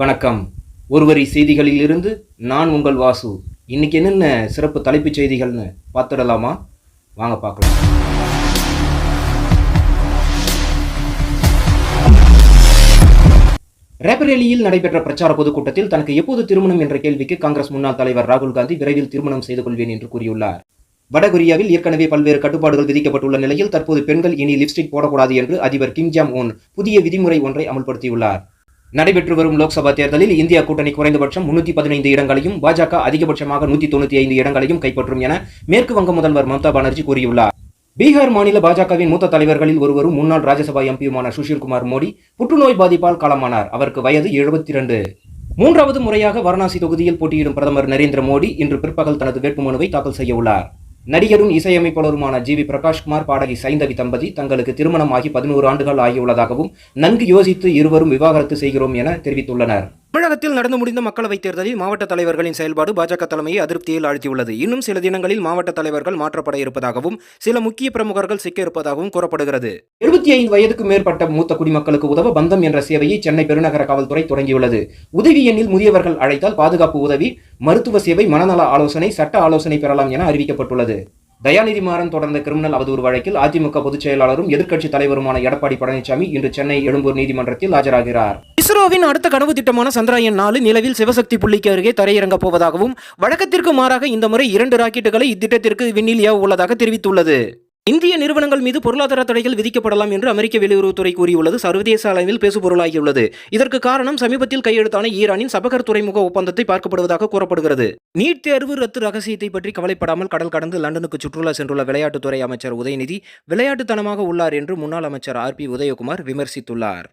வணக்கம். ஒருவரி செய்திகளில் இருந்து நான் உங்கள் வாசு. இன்னைக்கு என்னென்ன சிறப்பு தலைப்புச் செய்திகள்னு பார்த்துடலாமா? வாங்க பார்க்கலாம். ரேபரேலியில் நடைபெற்ற பிரச்சார பொதுக்கூட்டத்தில் தனக்கு எப்போது திருமணம் என்ற கேள்விக்கு காங்கிரஸ் முன்னாள் தலைவர் ராகுல் காந்தி விரைவில் திருமணம் செய்து கொள்வேன் என்று கூறியுள்ளார். வடகொரியாவில் ஏற்கனவே பல்வேறு கட்டுப்பாடுகள் விதிக்கப்பட்டுள்ள நிலையில் தற்போது பெண்கள் இனி லிப்ஸ்டிக் போடக்கூடாது என்று அதிபர் கிம் ஜாம் உன் புதிய விதிமுறை ஒன்றை அமல்படுத்தியுள்ளார். நடைபெற்று வரும் லோக்சபா தேர்தலில் இந்தியா கூட்டணி குறைந்தபட்சம் முன்னூத்தி பதினைந்து இடங்களையும் பாஜக அதிகபட்சமாக நூத்தி தொண்ணூத்தி ஐந்து இடங்களையும் கைப்பற்றும் என மேற்கு வங்க முதல்வர் மம்தா பானர்ஜி கூறியுள்ளார். பீகார் மாநில பாஜகவின் மூத்த தலைவர்களில் ஒருவரும் முன்னாள் ராஜ்யசபா எம்பியுமான சுஷில் குமார் மோடி புற்றுநோய் பாதிப்பால் காலமானார். அவருக்கு வயது எழுபத்தி இரண்டு மூன்றாவது முறையாக வாரணாசி தொகுதியில் போட்டியிடும் பிரதமர் நரேந்திர மோடி இன்று பிற்பகல் தனது வேட்புமனுவை தாக்கல் செய்ய உள்ளார். நடிகரும் இசையமைப்பாளருமான ஜி வி பிரகாஷ்குமார் பாடகி சைந்தவி தம்பதி தங்களுக்கு திருமணமாகி பதினோரு ஆண்டுகள் ஆகியுள்ளதாகவும் நன்கு யோசித்து இருவரும் விவாகரத்து செய்கிறோம் என தெரிவித்துள்ளனர். தமிழகத்தில் நடந்து முடிந்த மக்களவைத் தேர்தலில் மாவட்ட தலைவர்களின் செயல்பாடு பாஜக தலைமையை அதிருப்தியில் ஆழ்த்தியுள்ளது. இன்னும் சில தினங்களில் மாவட்ட தலைவர்கள் மாற்றப்பட இருப்பதாகவும் சில முக்கிய பிரமுகர்கள் சிக்க இருப்பதாகவும் கூறப்படுகிறது. எழுபத்தி ஐந்து வயதுக்கு மேற்பட்ட மூத்த குடிமக்களுக்கு உதவ பந்தம் என்ற சேவையை சென்னை பெருநகர காவல்துறை தொடங்கியுள்ளது. உதவி எண்ணில் முதியவர்கள் அழைத்தால் பாதுகாப்பு உதவி மருத்துவ சேவை மனநல ஆலோசனை சட்ட ஆலோசனை பெறலாம் என அறிவிக்கப்பட்டுள்ளது. தயாநிதி மாறன் தொடர்ந்த கிரிமினல் அவதூறு வழக்கில் அதிமுக பொதுச் செயலாளரும் எதிர்க்கட்சித் தலைவருமான எடப்பாடி பழனிசாமி இன்று சென்னை எழும்பூர் நீதிமன்றத்தில் ஆஜராகிறார். இஸ்ரோவின் அடுத்த கனவு திட்டமான சந்திராயன் நாலு நிலவில் சிவசக்தி புள்ளிக்கு அருகே தரையிறங்கப் போவதாகவும் வழக்கத்திற்கு மாறாக இந்த முறை இரண்டு ராக்கெட்டுகளை இத்திட்டத்திற்கு விண்ணில் ஏவ உள்ளதாக தெரிவித்துள்ளது. இந்திய நிறுவனங்கள் மீது பொருளாதார தடைகள் விதிக்கப்படலாம் என்று அமெரிக்க வெளியுறவுத்துறை கூறியுள்ளது. சர்வதேச அளவில் பேசுபொருளாகியுள்ளது இதற்கு காரணம் சமீபத்தில் கையெழுத்தான ஈரானின் சபகர் துறைமுக ஒப்பந்தத்தை பார்க்கப்படுவதாக கூறப்படுகிறது. நீட் தேர்வு ரத்து ரகசியத்தை பற்றி கவலைப்படாமல் கடல் கடந்து லண்டனுக்கு சுற்றுலா சென்றுள்ள விளையாட்டுத்துறை அமைச்சர் உதயநிதி விளையாட்டுத்தனமாக உள்ளார் என்று முன்னாள் அமைச்சர் ஆர் பி உதயகுமார் விமர்சித்துள்ளார்.